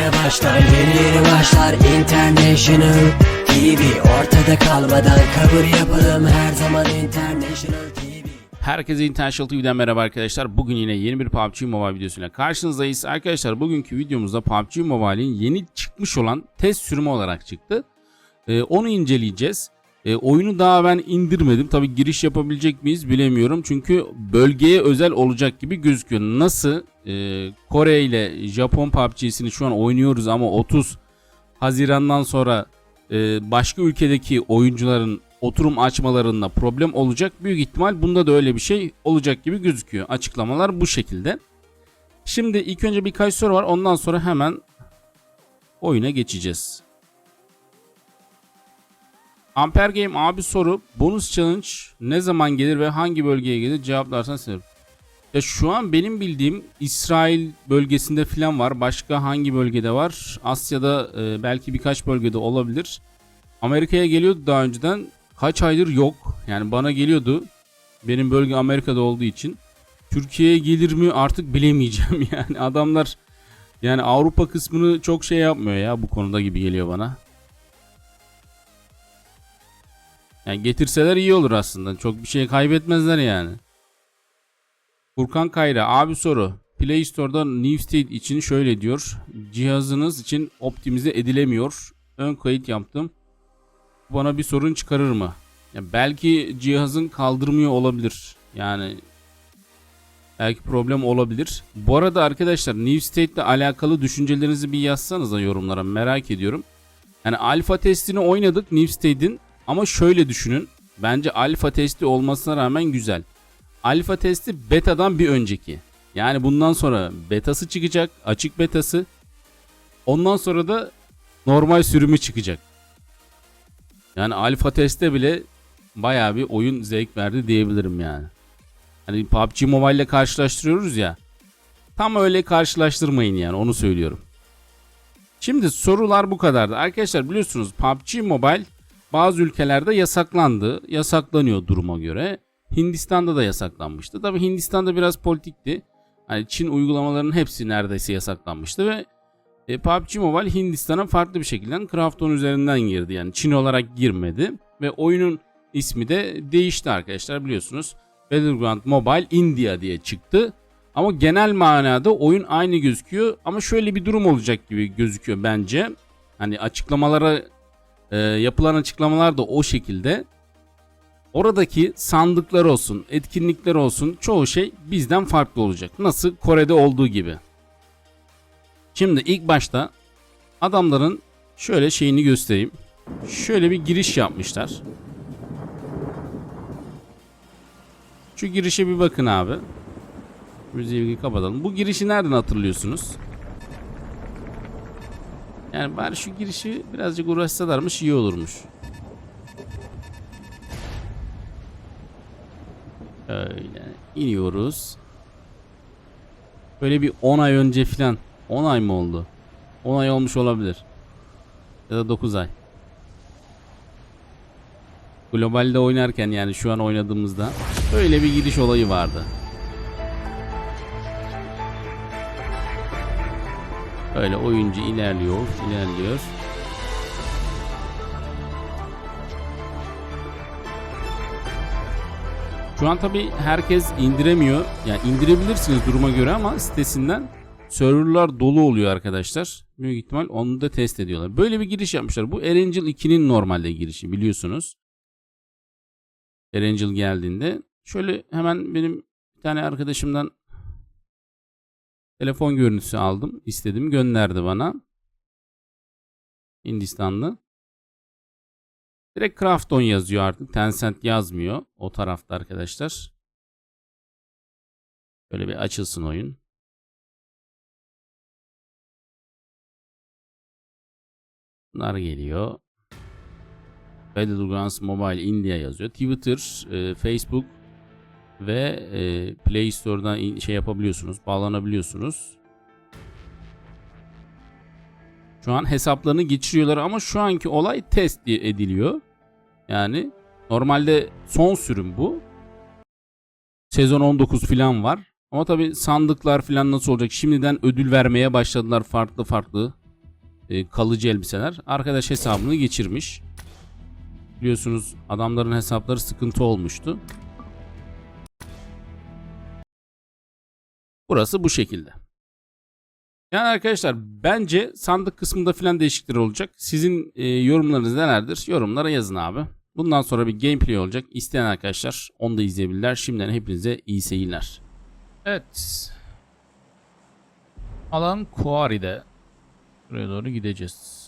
yeni başlar yeni yeni başlar International TV Ortada kalmadan kabul yapalım her zaman International TV Herkese International TV'den merhaba arkadaşlar. Bugün yine yeni bir PUBG Mobile videosuyla karşınızdayız. Arkadaşlar bugünkü videomuzda PUBG Mobile'in yeni çıkmış olan test sürümü olarak çıktı. Ee, onu inceleyeceğiz. Ee, oyunu daha ben indirmedim. Tabi giriş yapabilecek miyiz bilemiyorum. Çünkü bölgeye özel olacak gibi gözüküyor. Nasıl e, Kore ile Japon PUBG'sini şu an oynuyoruz ama 30 Haziran'dan sonra e, başka ülkedeki oyuncuların oturum açmalarında problem olacak. Büyük ihtimal bunda da öyle bir şey olacak gibi gözüküyor. Açıklamalar bu şekilde. Şimdi ilk önce birkaç soru var. Ondan sonra hemen oyuna geçeceğiz. Amper Game abi soru. Bonus challenge ne zaman gelir ve hangi bölgeye gelir? Cevaplarsan sevinirim. Ya şu an benim bildiğim İsrail bölgesinde falan var. Başka hangi bölgede var? Asya'da e, belki birkaç bölgede olabilir. Amerika'ya geliyordu daha önceden. Kaç aydır yok. Yani bana geliyordu. Benim bölge Amerika'da olduğu için. Türkiye'ye gelir mi artık bilemeyeceğim yani. Adamlar yani Avrupa kısmını çok şey yapmıyor ya bu konuda gibi geliyor bana. Yani getirseler iyi olur aslında. Çok bir şey kaybetmezler yani. Furkan Kayra abi soru. Play Store'da New State için şöyle diyor. Cihazınız için optimize edilemiyor. Ön kayıt yaptım. Bana bir sorun çıkarır mı? Ya belki cihazın kaldırmıyor olabilir. Yani belki problem olabilir. Bu arada arkadaşlar New State ile alakalı düşüncelerinizi bir yazsanız da yorumlara merak ediyorum. Yani alfa testini oynadık New State'in ama şöyle düşünün. Bence alfa testi olmasına rağmen güzel. Alfa testi beta'dan bir önceki. Yani bundan sonra betası çıkacak, açık betası. Ondan sonra da normal sürümü çıkacak. Yani alfa testte bile bayağı bir oyun zevk verdi diyebilirim yani. Hani PUBG Mobile ile karşılaştırıyoruz ya. Tam öyle karşılaştırmayın yani onu söylüyorum. Şimdi sorular bu kadardı. Arkadaşlar biliyorsunuz PUBG Mobile bazı ülkelerde yasaklandı. Yasaklanıyor duruma göre. Hindistan'da da yasaklanmıştı. Tabi Hindistan'da biraz politikti. Hani Çin uygulamalarının hepsi neredeyse yasaklanmıştı ve e, PUBG Mobile Hindistan'a farklı bir şekilde Krafton üzerinden girdi. Yani Çin olarak girmedi ve oyunun ismi de değişti arkadaşlar biliyorsunuz. Battleground Mobile India diye çıktı. Ama genel manada oyun aynı gözüküyor. Ama şöyle bir durum olacak gibi gözüküyor bence. Hani açıklamalara e, yapılan açıklamalar da o şekilde. Oradaki sandıklar olsun, etkinlikler olsun çoğu şey bizden farklı olacak. Nasıl Kore'de olduğu gibi. Şimdi ilk başta adamların şöyle şeyini göstereyim. Şöyle bir giriş yapmışlar. Şu girişe bir bakın abi. Müziği kapatalım. Bu girişi nereden hatırlıyorsunuz? Yani bari şu girişi birazcık uğraşsalarmış iyi olurmuş. Öyle iniyoruz. Böyle bir 10 ay önce filan 10 ay mı oldu? 10 ay olmuş olabilir. Ya da 9 ay. Globalde oynarken yani şu an oynadığımızda öyle bir giriş olayı vardı. Öyle oyuncu ilerliyor, ilerliyor. Şu an tabi herkes indiremiyor. Yani indirebilirsiniz duruma göre ama sitesinden serverlar dolu oluyor arkadaşlar. Büyük ihtimal onu da test ediyorlar. Böyle bir giriş yapmışlar. Bu Erangel 2'nin normalde girişi biliyorsunuz. Erangel geldiğinde şöyle hemen benim bir tane arkadaşımdan telefon görüntüsü aldım. istedim gönderdi bana. Hindistanlı. Direkt Krafton yazıyor artık. Tencent yazmıyor o tarafta arkadaşlar. Böyle bir açılsın oyun. Bunlar geliyor. Battlegrounds Mobile India yazıyor. Twitter, e, Facebook ve e, Play Store'dan şey yapabiliyorsunuz, bağlanabiliyorsunuz. Şu an hesaplarını geçiriyorlar ama şu anki olay test ediliyor. Yani normalde son sürüm bu. Sezon 19 falan var. Ama tabi sandıklar falan nasıl olacak? Şimdiden ödül vermeye başladılar farklı farklı. e, kalıcı elbiseler. Arkadaş hesabını geçirmiş. Biliyorsunuz adamların hesapları sıkıntı olmuştu. Burası bu şekilde. Yani arkadaşlar bence sandık kısmında filan değişiklikler olacak. Sizin e, yorumlarınız nelerdir? Yorumlara yazın abi. Bundan sonra bir gameplay olacak. İsteyen arkadaşlar onu da izleyebilirler. Şimdiden hepinize iyi seyirler. Evet. Alan Kuari'de. Buraya doğru gideceğiz.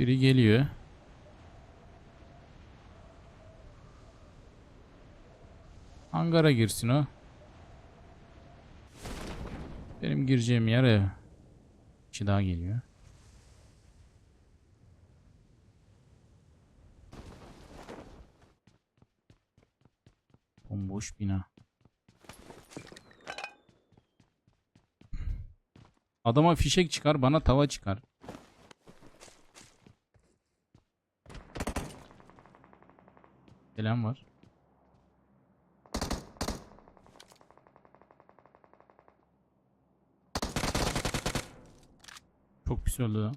Biri geliyor. Hangara girsin o. Benim gireceğim bir kişi daha geliyor. Bomboş bina. Adama fişek çıkar, bana tava çıkar. Gelen var. Çok pis öldü.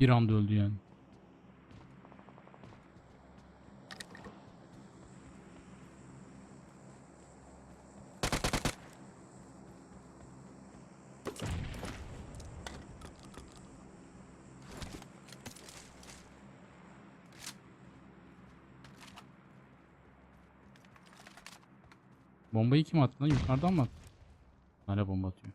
Bir anda öldü yani. Bombayı kim attı lan? Yukarıdan mı attı? Hala bomba atıyor.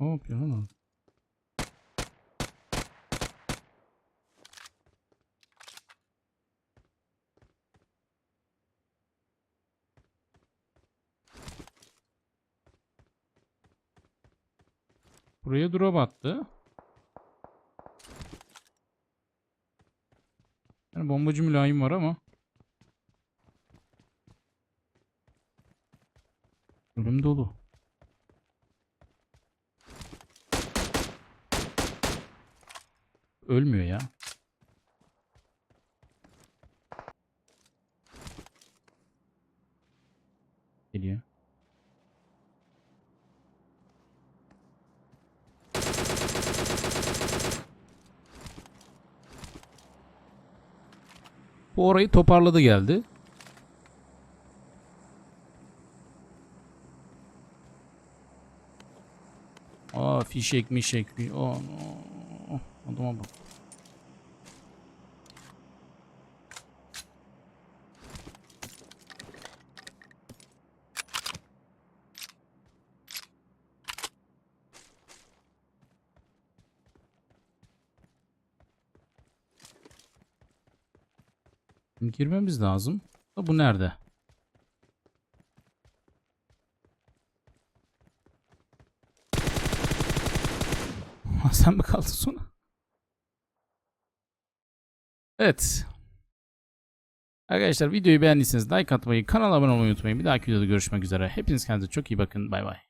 Ne yapıyor lan Buraya drop attı. Yani bombacı mülayim var ama. Ölüm dolu. Ölmüyor ya. Geliyor. Bu orayı toparladı geldi. Aa fişek mişek. aa, adama bak. Girmemiz lazım. Bu nerede? Sen mi kaldın sonra? Evet. Arkadaşlar videoyu beğendiyseniz like atmayı, kanala abone olmayı unutmayın. Bir dahaki videoda görüşmek üzere. Hepiniz kendinize çok iyi bakın. Bay bay.